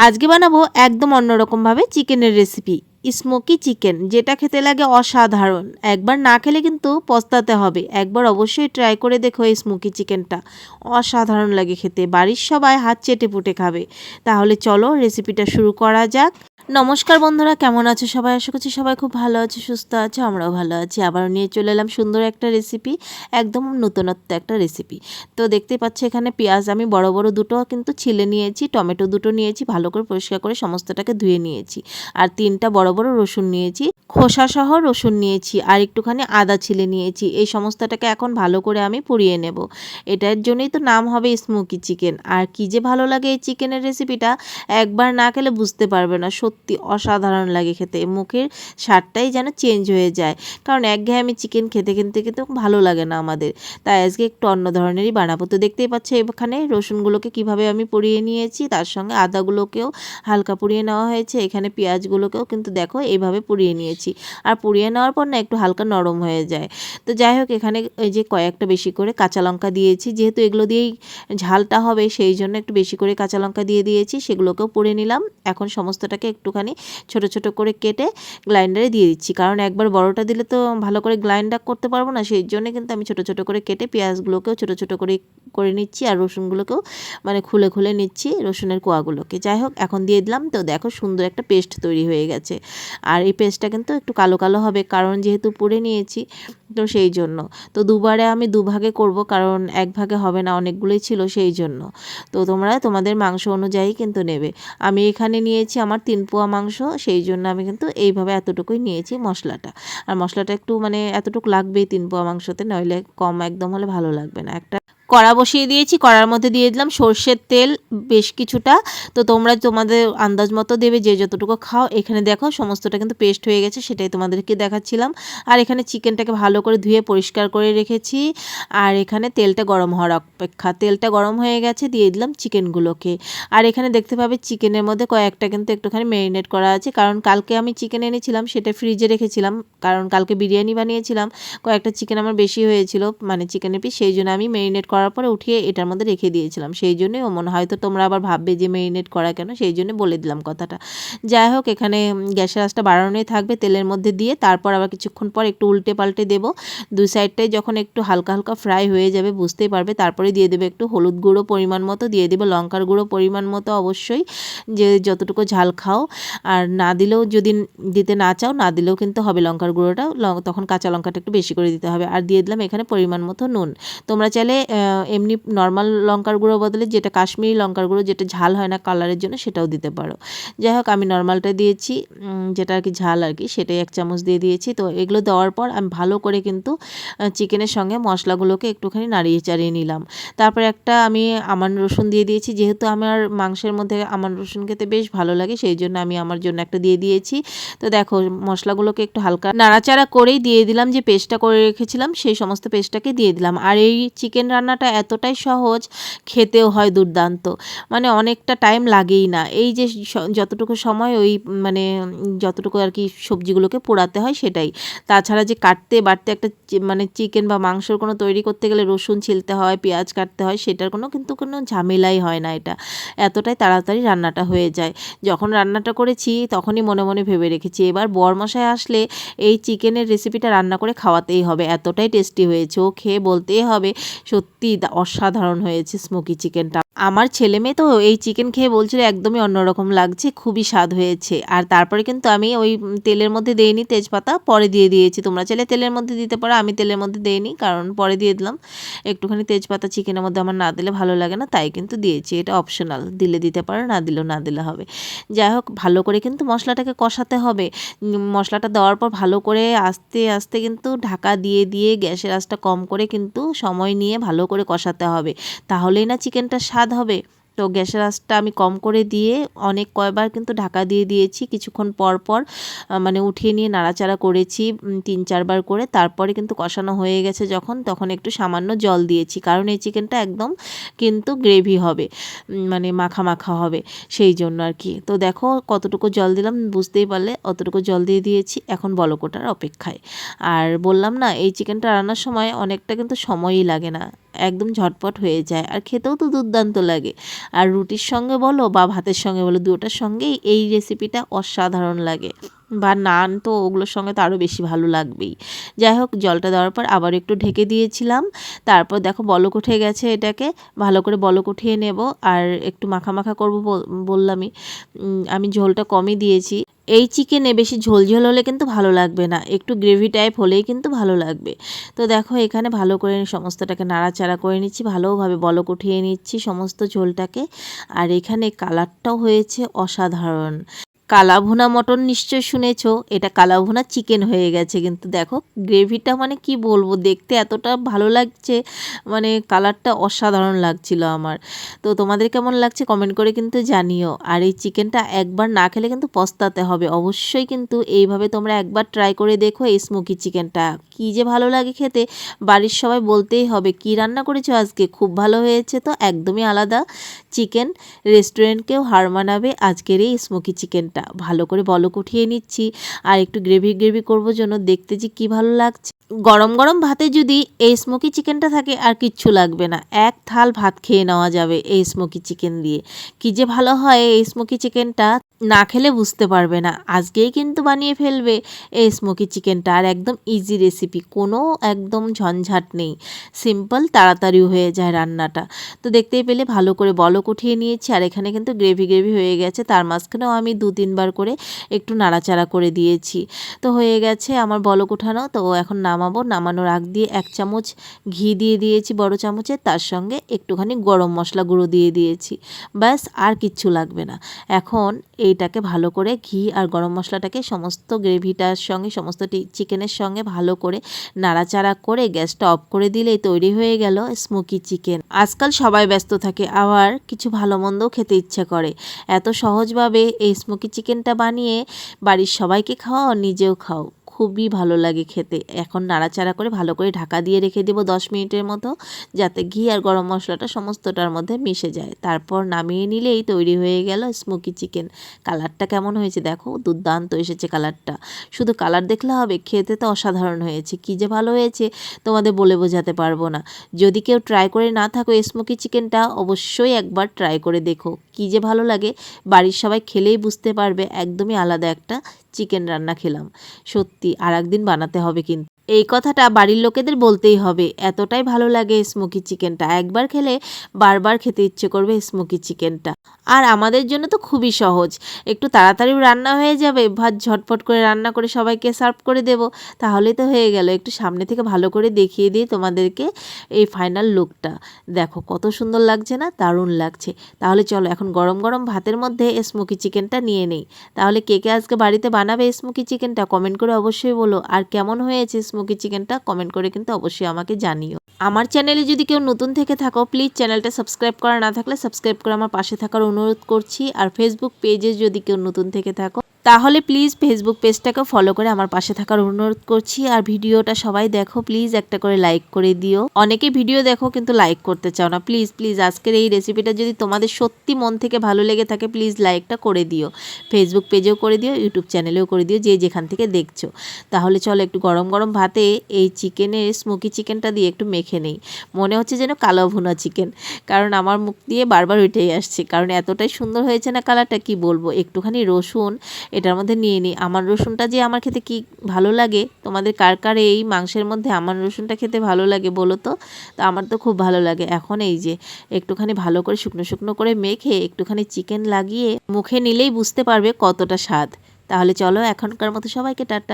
আজকে বানাবো একদম অন্যরকমভাবে চিকেনের রেসিপি স্মোকি চিকেন যেটা খেতে লাগে অসাধারণ। একবার না খেলে কিন্তু পস্তাতে হবে। একবার অবশ্যই ট্রাই করে দেখো এই স্মোকি চিকেনটা অসাধারণ লাগে খেতে। বাড়ির সবাই হাত চেটে পুটে খাবে। তাহলে চলো রেসিপিটা শুরু করা যাক। নমস্কার বন্ধুরা, কেমন আছো সবাই? আশা করছি সবাই খুব ভালো আছে, সুস্থ আছে, আমরাও ভালো আছি। আবার নিয়ে চলে এলাম সুন্দর একটা রেসিপি একদম নতুনত্ব একটা রেসিপি তো দেখতে পাচ্ছি এখানে পেঁয়াজ আমি বড় বড় দুটো কিন্তু ছিলে নিয়েছি, টমেটো দুটো নিয়েছি, ভালো করে পরিষ্কার করে সমস্তটাকে ধুয়ে নিয়েছি। আর তিনটা বড় বড় রসুন নিয়েছি খোসাসহ রসুন নিয়েছি, আর একটুখানি আদা ছিলে নিয়েছি। এই সমস্তটাকে এখন ভালো করে আমি পুড়িয়ে নেব। এটার জন্যই তো নাম হবে স্মোকি চিকেন আর কি যে ভালো লাগে এই চিকেনের রেসিপিটা একবার না খেলে বুঝতে পারবে না। সত্যি অসাধারণ লাগে খেতে। মুখের স্বাদটাই যেন চেঞ্জ হয়ে যায়। কারণ একঘেয়েমি চিকেন খেতে খেতে কিন্তু ভালো লাগে না আমাদের। তাই আজকে একটু অন্য ধরনেরই বানাবো। তো দেখতেই পাচ্ছ এখানে রসুনগুলোকে কীভাবে আমি পুড়িয়ে নিয়েছি, তার সঙ্গে আদাগুলোকেও হালকা পুড়িয়ে নেওয়া হয়েছে। এখানে পেঁয়াজগুলোকেও কিন্তু দেখো এইভাবে পুড়িয়ে নিয়েছি। আর পুড়িয়ে নেওয়ার পর না একটু হালকা নরম হয়ে যায়। তো যাই হোক, এখানে এই যে কয়েকটা বেশি করে কাঁচা লঙ্কা দিয়েছি। যেহেতু এগুলো দিয়েই ঝালটা হবে, সেই জন্য একটু বেশি করে কাঁচা লঙ্কা দিয়ে দিয়েছি, সেগুলোকেও পুড়ে নিলাম। এখন সমস্তটাকে একটুখানি ছোট ছোট করে কেটে গ্রাইন্ডারে দিয়ে দিচ্ছি। কারণ একবার বড়টা দিলে তো ভালো করে গ্রাইন্ডার করতে পারব না, সেই জন্য কিন্তু আমি ছোট ছোট করে কেটে পেঁয়াজগুলোকেও ছোট ছোট করে করে নিচ্ছি আর রসুনগুলোকেও মানে খুলে খুলে নিচ্ছি রসুনের কোয়াগুলোকে। যাই হোক এখন দিয়ে দিলাম। তো দেখো সুন্দর একটা পেস্ট তৈরি হয়ে গেছে। আর এই পেস্টটা কিন্তু একটু কালো কালো হবে কারণ যেহেতু পুড়ে নিয়েছি, তো সেই জন্য। তো দুবারে আমি দুভাগে করব কারণ এক ভাগে হবে না, অনেকগুলোই ছিল সেই জন্য। তো তোমরা তোমাদের মাংস অনুযায়ী কিন্তু নেবে। আমি এখানে নিয়েছি আমার তিন পোয়া মাংস, সেই জন্য আমি কিন্তু এইভাবে এতটুকুই নিয়েছি মশলাটা। আর মশলাটা একটু মানে এতটুকু লাগবেই তিন পোয়া মাংসতে, নইলে কম একদম হলে ভালো লাগবে না। একটা কড়া বসিয়ে দিয়েছি, কড়ার মধ্যে দিয়ে দিলাম সর্ষের তেল বেশ কিছুটা। তো তোমরা তোমাদের আন্দাজ মতো দেবে, যে যতটুকু খাও। এখানে দেখো সমস্তটা কিন্তু পেস্ট হয়ে গেছে, সেটাই তোমাদেরকে দেখাচ্ছিলাম। আর এখানে চিকেনটাকে ভালো করে ধুয়ে পরিষ্কার করে রেখেছি। আর এখানে তেলটা গরম হওয়ার অপেক্ষা। তেলটা গরম হয়ে গেছে, দিয়ে দিলাম চিকেনগুলোকে আর এখানে দেখতে পাবে চিকেনের মধ্যে কয়েকটা কিন্তু একটুখানি ম্যারিনেট করা আছে। কারণ কালকে আমি চিকেন এনেছিলাম, সেটা ফ্রিজে রেখেছিলাম। কারণ কালকে বিরিয়ানি বানিয়েছিলাম, কয়েকটা চিকেন আমার বেশি হয়েছিল মানে চিকেনের পিস সেই জন্য আমি ম্যারিনেট করা করার পরে উঠিয়ে এটার মধ্যে রেখে দিয়েছিলাম। সেই জন্যই ও মনে হয়তো তোমরা আবার ভাববে যে মেরিনেট করা কেন? সেই জন্য বলে দিলাম কথাটা। যাই হোক, এখানে গ্যাসের আঁচটা বাড়ানোই থাকবে তেলের মধ্যে দিয়ে। তারপর আবার কিছুক্ষণ পর একটু উল্টে পাল্টে দেবো। দুই সাইডটাই যখন একটু হালকা হালকা ফ্রাই হয়ে যাবে, বুঝতেই পারবে। তারপরে দিয়ে দেবে একটু হলুদ গুঁড়ো পরিমাণ মতো, দিয়ে দেবে লঙ্কার গুঁড়ো পরিমাণ মতো অবশ্যই। যে যতটুকু ঝাল খাও। আর না দিলেও যদি দিতে না চাও, না দিলেও কিন্তু হবে লঙ্কার গুঁড়োটা। তখন কাঁচা লঙ্কাটা একটু বেশি করে দিতে হবে। আর দিয়ে দিলাম এখানে পরিমাণ মতো নুন। তোমরা চাইলে এমনি নর্মাল লঙ্কার গুঁড়ো বদলে যেটা কাশ্মীরি লঙ্কার গুঁড়ো, যেটা ঝাল হয় না কালারের জন্য সেটাও দিতে পারো। যাই হোক, আমি নর্মালটা দিয়েছি যেটা আর কি ঝাল আর কি, সেটাই এক চামচ দিয়ে দিয়েছি। তো এগুলো দেওয়ার পর আমি ভালো করে কিন্তু চিকেনের সঙ্গে মশলাগুলোকে একটুখানি নাড়িয়ে চাড়িয়ে নিলাম। তারপর একটা আমি আমার রসুন দিয়ে দিয়েছি, যেহেতু আমার মাংসের মধ্যে আমার রসুন খেতে বেশ ভালো লাগে, সেই জন্য আমি আমার জন্য একটা দিয়ে দিয়েছি। তো দেখো, মশলাগুলোকে একটু হালকা নাড়াচাড়া করেই দিয়ে দিলাম, যে পেস্টটা করে রেখেছিলাম, সেই সমস্ত পেস্টটাকে দিয়ে দিলাম। আর এই চিকেন রান্নাটা এতটাই সহজ, খেতেও হয় দুর্দান্ত। মানে অনেকটা টাইম লাগেই না। এই যে যতটুকু সময় ওই মানে যতটুকু আর কি সবজিগুলোকে পোড়াতে হয় সেটাই। তাছাড়া যে কাটতে বাটতে একটা মানে চিকেন বা মাংসর কোনো তৈরি করতে গেলে রসুন ছিলতে হয়, পেঁয়াজ কাটতে হয়, সেটার কোনো কিন্তু কোনো ঝামেলাই হয় না এটা। এতটাই তাড়াতাড়ি রান্নাটা হয়ে যায়। যখন রান্নাটা করেছি তখনই মনে মনে ভেবে রেখেছি, এবার বরমশায় আসলে এই চিকেনের রেসিপিটা রান্না করে খাওয়াতেই হবে। এতটাই টেস্টি হয়েছে। ও খেয়ে বলতেই হবে, সত্যি অসাধারণ হয়েছে স্মোকি চিকেনটা। আমার ছেলে মেয়ে তো এই চিকেন খেয়ে বলছিল একদমই অন্যরকম লাগছে, খুবই স্বাদ হয়েছে। আর তারপরে কিন্তু আমি ওই তেলের মধ্যে দিইনি, তেজপাতা পরে দিয়ে দিয়েছি। তোমরা চাইলে তেলের মধ্যে দিতে পারো, আমি তেলের মধ্যে দিইনি, কারণ পরে দিয়ে দিলাম। একটুখানি তেজপাতা চিকেনের মধ্যে আমার না দিলে ভালো লাগে না, তাই কিন্তু দিয়েছি। এটা অপশনাল দিলে দিতে পারো, না দিলেও না দিলে হবে। যাই হোক, ভালো করে কিন্তু মশলাটাকে কষাতে হবে। মশলাটা দেওয়ার পর ভালো করে আস্তে আস্তে কিন্তু ঢাকা দিয়ে দিয়ে গ্যাসের আঁচটা কম করে কিন্তু সময় নিয়ে ভালো করে কষাতে হবে। তাহলেই না চিকেনটা স্বাদ হবে। তো গ্যাসের আঁচটা আমি কম করে দিয়ে অনেক কয়বার কিন্তু ঢাকা দিয়ে দিয়েছি। কিছুক্ষণ পর পর মানে উঠিয়ে নিয়ে নাড়াচাড়া করেছি তিন চারবার করে। তারপরে কিন্তু কষানো হয়ে গেছে যখন, তখন একটু সামান্য জল দিয়েছি। কারণ এই চিকেনটা একদম কিন্তু গ্রেভি হবে মানে মাখা মাখা হবে সেই জন্য আর কি। তো দেখো কতটুকু জল দিলাম, বুঝতেই পারলে অতটুকু জল দিয়ে দিয়েছি এখন বলকোটার অপেক্ষায়। আর বললাম না, এই চিকেনটা রান্নার সময় অনেকটা কিন্তু সময়ই লাগে না। একদম ঝটপট হয়ে যায়। আর খেতেও তো দুর্দান্ত লাগে। আর রুটির সঙ্গে বলো বা ভাতের সঙ্গে বলো, দুটোর সঙ্গেই এই রেসিপিটা অসাধারণ লাগে। বা নান তো ওগুলোর সঙ্গে তো আরও বেশি ভালো লাগবেই। যাই হোক, জলটা দেওয়ার পর আবার একটু ঢেকে দিয়েছিলাম। তারপর দেখো বলক উঠে গেছে এটাকে। ভালো করে বলক উঠিয়ে নেব। আর একটু মাখা মাখা করব বল- বললামই। আমি ঝোলটা কমই দিয়েছি। এই চিকেনে বেশি ঝোলঝোল ঝোল হলে কিন্তু ভালো লাগবে না। একটু গ্রেভি টাইপ হলেই কিন্তু ভালো লাগবে। তো দেখো, এখানে ভালো করে সমস্তটাকে নাড়াচাড়া করে নিচ্ছি, ভালোভাবে বলক উঠিয়ে নিচ্ছি সমস্ত ঝোলটাকে। আর এখানে কালারটাও হয়েছে অসাধারণ। কালাভুনা মটন নিশ্চয় শুনেছো। এটা কালাভুনা চিকেন হয়ে গেছে কিন্তু দেখো, গ্রেভিটা মানে কি বলব, দেখতে এতটা ভালো লাগছে মানে কালারটা অসাধারণ লাগছিল আমার। তো তোমাদের কেমন লাগছে কমেন্ট করে কিন্তু জানিও। আর এই চিকেনটা একবার না খেলে কিন্তু পস্তাতে হবে। অবশ্যই কিন্তু এইভাবে তোমরা একবার ট্রাই করে দেখো এই স্মোকি চিকেনটা। কি যে ভালো লাগে খেতে, বাড়ির সবাই বলতেই হবে, কি রান্না করেছ আজকে? খুব ভালো হয়েছে তো, একদমই আলাদা। চিকেন রেস্টুরেন্টকেও হার মানাবে আজকের এই স্মোকি চিকেনটা। ভালো করে বলক উঠিয়ে নিচ্ছি আর একটু গ্রেভি গ্রেভি করব যেন দেখতে যে কী ভালো লাগছে। গরম গরম ভাতে যদি এই স্মোকি চিকেনটা থাকে, আর কিচ্ছু লাগবে না। এক থাল ভাত খেয়ে নেওয়া যাবে এই স্মোকি চিকেন দিয়ে। কি যে ভালো হয় এই স্মোকি চিকেনটা না খেলে বুঝতে পারবে না। আজকেই কিন্তু বানিয়ে ফেলবে এই স্মোকি চিকেনটা আর একদম ইজি রেসিপি কোনো একদম ঝঞ্ঝাট নেই। সিম্পল তাড়াতাড়ি হয়ে যায় রান্নাটা। তো দেখতেই পেলে ভালো করে বলক উঠিয়ে নিয়েছি, আর এখানে কিন্তু গ্রেভি গ্রেভি হয়ে গেছে। তার মাঝখানেও আমি দু, তিনবার করে একটু নাড়াচাড়া করে দিয়েছি। তো হয়ে গেছে আমার বলক উঠানো। তো এখন নামাবো। নামানোর আগ দিয়ে এক চামচ ঘি দিয়ে দিয়েছি বড় চামচে। তার সঙ্গে একটুখানি গরম মশলা গুঁড়ো দিয়ে দিয়েছি। ব্যাস, আর কিচ্ছু লাগবে না। এখন এইটাকে ভালো করে ঘি আর গরম মশলাটাকে সমস্ত গ্রেভিটার সঙ্গে, সমস্ত চিকেনের সঙ্গে ভালো করে নাড়াচাড়া করে গ্যাসটা অফ করে দিলেই তৈরি হয়ে গেল স্মোকি চিকেন। আজকাল সবাই ব্যস্ত থাকে, আবার কিছু ভালো মন্দও খেতে ইচ্ছে করে। এত সহজভাবে এই স্মোকি চিকেনটা বানিয়ে বাড়ির সবাইকে খাওয়াও, নিজেও খাও। খুবই ভালো লাগে খেতে। এখন নাড়াচাড়া করে ভালো করে ঢাকা দিয়ে রেখে দেবো দশ মিনিটের মতো, যাতে ঘি আর গরম মশলাটা সমস্তটার মধ্যে মিশে যায়। তারপর নামিয়ে নিলেই তৈরি হয়ে গেল স্মোকি চিকেন কালারটা কেমন হয়েছে দেখো? দুর্দান্ত এসেছে কালারটা। শুধু কালার দেখলে হবে, খেতে তো অসাধারণ হয়েছে। কী যে ভালো হয়েছে তোমাদের বলে বোঝাতে পারব না। যদি কেউ ট্রাই করে না থাকো স্মোকি চিকেনটা অবশ্যই একবার ট্রাই করে দেখো। কী যে ভালো লাগে, বাড়ির সবাই খেলেই বুঝতে পারবে, একদমই আলাদা একটা চিকেন রান্না খেলাম। সত্যি আর একদিন বানাতে হবে কিন্তু। এই কথাটা বাড়ির লোকেদের বলতেই হবে। এতটাই ভালো লাগে স্মোকি চিকেনটা। একবার খেলে বারবার খেতে ইচ্ছে করবে স্মোকি চিকেনটা। আর আমাদের জন্য তো খুবই সহজ। একটু তাড়াতাড়ি রান্না হয়ে যাবে। ভাত ঝটপট করে রান্না করে সবাইকে সার্ভ করে দেব। তাহলেই তো হয়ে গেল। একটু সামনে থেকে ভালো করে দেখিয়ে দিই তোমাদেরকে এই ফাইনাল লুকটা। দেখো কত সুন্দর লাগছে না? দারুণ লাগছে। তাহলে চলো এখন গরম গরম ভাতের মধ্যে স্মোকি চিকেনটা নিয়ে নেই। তাহলে কে কে আজকে বাড়িতে বানাবে স্মোকি চিকেনটা কমেন্ট করে অবশ্যই বলো। আর কেমন হয়েছে স্মোকি চিকেনটা কমেন্ট করে কিন্তু অবশ্যই আমাকে জানিও। আমার চ্যানেলে যদি কেউ নতুন থেকে থাকো প্লিজ চ্যানেলটা সাবস্ক্রাইব করা না থাকলে সাবস্ক্রাইব করে আমার পাশে থাকার অনুরোধ করছি। আর ফেসবুক পেজে যদি কেউ নতুন থেকে থাকো তাহলে প্লিজ ফেসবুক পেজটাকে ফলো করে আমার পাশে থাকার অনুরোধ করছি। আর ভিডিওটা সবাই দেখো প্লিজ একটা করে লাইক করে দিও। অনেকে ভিডিও দেখো কিন্তু লাইক করতে চাও না। প্লিজ প্লিজ আজকের এই রেসিপিটা যদি তোমাদের সত্যি মন থেকে ভালো লেগে থাকে প্লিজ লাইকটা করে দিও। ফেসবুক পেজেও করে দিও ইউটিউব চ্যানেলেও করে দিও, যে যেখান থেকে দেখছ। তাহলে চলো একটু গরম গরম ভাতে এই চিকেনের স্মোকি চিকেনটা দিয়ে একটু মেখে নেই। মনে হচ্ছে যেন কালো ভুনা চিকেন কারণ আমার মুখ দিয়ে বারবার উঠেই আসছে। কারণ এতটাই সুন্দর হয়েছে না কালারটা কি বলব? একটুখানি রসুন এটার মধ্যে নিয়ে নিই। আমার রসুনটা যে আমার খেতে কি ভালো লাগে? তোমাদের কার কার এই মাংসের মধ্যে আমার রসুনটা খেতে ভালো লাগে বলো তো? তো আমার তো খুব ভালো লাগে। এখন এই যে একটুখানি ভালো করে শুকনো শুকনো করে মেখে একটুখানি চিকেন লাগিয়ে মুখে নিলেই বুঝতে পারবে কতটা স্বাদ। তাহলে চলো এখনকার মতো সবাইকে টাটা।